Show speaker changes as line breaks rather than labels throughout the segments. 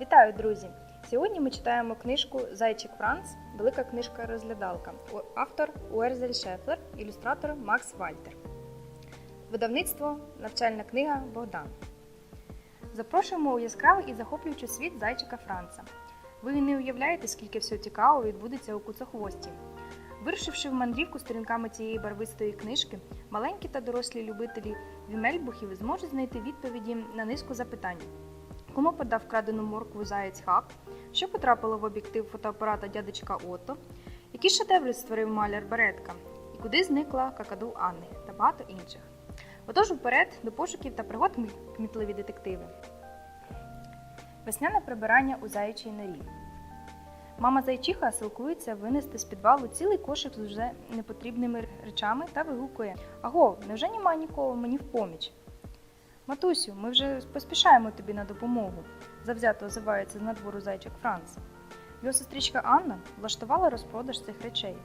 Вітаю, друзі! Сьогодні ми читаємо книжку Зайчик Франц, велика книжка розглядалка. Автор Уерзель Шефлер, ілюстратор Макс Вальтер. Видавництво Навчальна книга Богдан. Запрошуємо у яскравий і захоплюючий світ зайчика Франца. Ви не уявляєте, скільки всього цікавого відбудеться у куцохвості. Вирушивши в мандрівку сторінками цієї барвистої книжки, маленькі та дорослі любителі вімельбухів зможуть знайти відповіді на низку запитань. Кому подав вкрадену моркву заєць Хак? Що потрапило в об'єктив фотоапарата дядечка Ото? Які шедеври створив маляр Беретка? І куди зникла какаду Анни та багато інших? Отож уперед до пошуків та пригод кмітливі детективи. Весняне прибирання у заячій норі. Мама зайчиха силкується винести з підвалу цілий кошик з уже непотрібними речами та вигукує: Аго, невже немає нікого мені в поміч? Матусю, ми вже поспішаємо тобі на допомогу, завзято озивається з надвору зайчик Франц. Його сестричка Анна влаштувала розпродаж цих речей.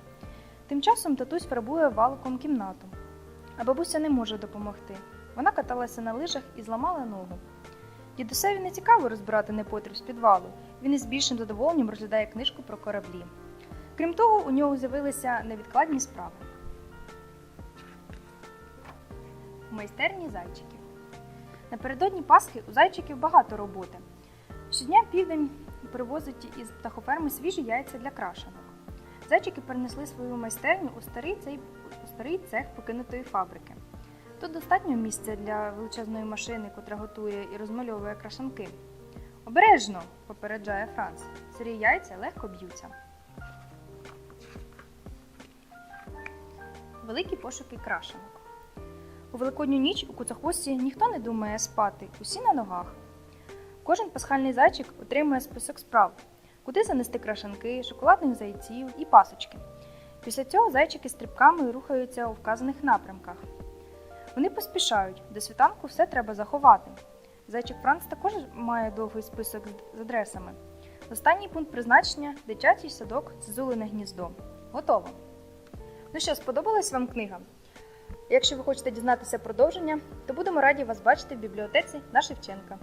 Тим часом татусь фарбує валиком кімнату. А бабуся не може допомогти. Вона каталася на лижах і зламала ногу. Дідусеві не цікаво розбирати непотріб з підвалу. Він із більшим задоволенням розглядає книжку про кораблі. Крім того, у нього з'явилися невідкладні справи. Майстерні зайчиків. Напередодні Пасхи у зайчиків багато роботи. Щодня південь привозить із птахоферми свіжі яйця для крашенок. Зайчики перенесли свою майстерню у старий, цей, у старий цех покинутої фабрики. Тут достатньо місця для величезної машини, котра готує і розмальовує крашанки. Обережно, попереджає Франц. Сирі яйця легко б'ються. Великі пошуки крашенок. У великодню ніч у куцохвості ніхто не думає спати, усі на ногах. Кожен пасхальний зайчик отримує список справ, куди занести крашанки, шоколадних зайців і пасочки. Після цього зайчики стрибками рухаються у вказаних напрямках. Вони поспішають, до світанку все треба заховати. Зайчик Франц також має довгий список з- адресами. Останній пункт призначення дитячий садок Зозулене гніздо. Готово. Ну що, сподобалась вам книга? Якщо ви хочете дізнатися продовження, то будемо раді вас бачити в бібліотеці на Шевченка.